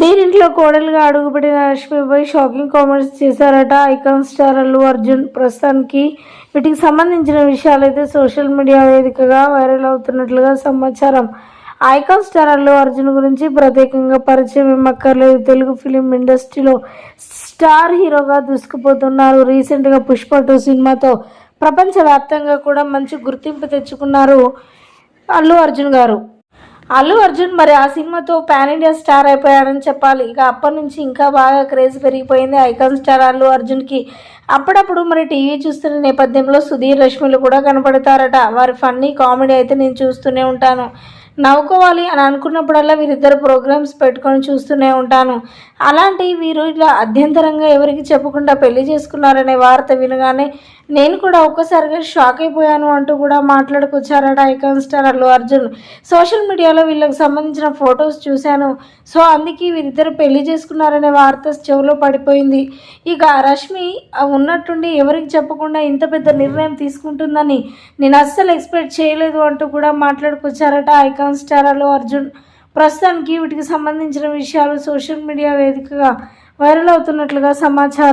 దీనింట్లో కోడలుగా అడుగుపెట్టిన రష్మిపై షాకింగ్ కామెంట్స్ చేశారట. ఐకాన్ స్టార్ అల్లు అర్జున్ ప్రస్తుతానికి వీటికి సంబంధించిన విషయాలు అయితే సోషల్ మీడియా వేదికగా వైరల్ అవుతున్నట్లుగా సమాచారం. ఐకాన్ స్టార్ అల్లు అర్జున్ గురించి ప్రత్యేకంగా పరిచయం ఇమ్మక్కర్లేదు తెలుగు ఫిలిం ఇండస్ట్రీలో స్టార్ హీరోగా దూసుకుపోతున్నారు. రీసెంట్గా పుష్ప టూ సినిమాతో ప్రపంచవ్యాప్తంగా కూడా మంచి గుర్తింపు తెచ్చుకున్నారు అల్లు అర్జున్ గారు. అల్లు అర్జున్ మరి ఆ సినిమాతో పాన్ ఇండియా స్టార్ అయిపోయాడని చెప్పాలి. ఇక అప్పటి నుంచి ఇంకా బాగా క్రేజ్ పెరిగిపోయింది ఐకాన్ స్టార్ అల్లు అర్జున్కి. అప్పుడప్పుడు మరి టీవీ చూస్తున్న నేపథ్యంలో సుధీర్ రష్మిలు కూడా కనపడతారట. వారి ఫన్నీ కామెడీ అయితే నేను చూస్తూనే ఉంటాను. నవ్వుకోవాలి అని అనుకున్నప్పుడల్లా వీరిద్దరు ప్రోగ్రామ్స్ పెట్టుకొని చూస్తూనే ఉంటాను. అలాంటి వీరు ఇలా అధ్యంతరంగా ఎవరికి చెప్పకుండా పెళ్ళి చేసుకున్నారనే వార్త వినగానే నేను కూడా ఒక్కసారిగా షాక్ అయిపోయాను అంటూ కూడా మాట్లాడుకొచ్చారట icon star Allu Arjun. Social మీడియాలో వీళ్ళకి సంబంధించిన ఫొటోస్ చూశాను. సో అందుకే వీరిద్దరు పెళ్ళి చేసుకున్నారనే వార్త చెవిలో పడిపోయింది. ఇక రష్మి ఉన్నట్టుండి ఎవరికి చెప్పకుండా ఇంత పెద్ద నిర్ణయం తీసుకుంటుందని నేను అస్సలు ఎక్స్పెక్ట్ చేయలేదు అంటూ కూడా మాట్లాడుకొచ్చారట ఐకాన్ స్టార్ అల్లు అర్జున్. ప్రస్తుతానికి వీటికి సంబంధించిన విషయాలు సోషల్ మీడియా వేదికగా వైరల్ అవుతున్నట్లుగా సమాచారం.